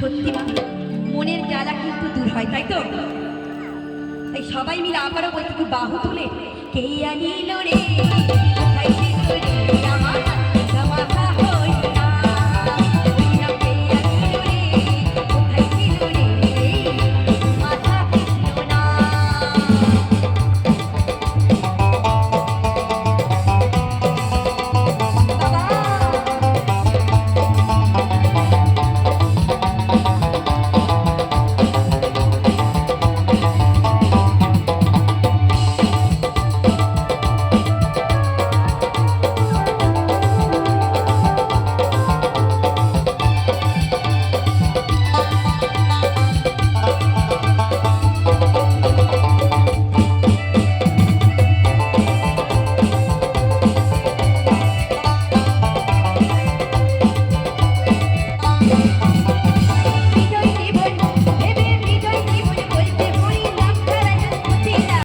সত্যি মনের জ্বালা কিন্তু দূর হয়, তাই তো? তাই সবাই মিলে আবারও বলছি বাহু তুলে, কে আনিল রে?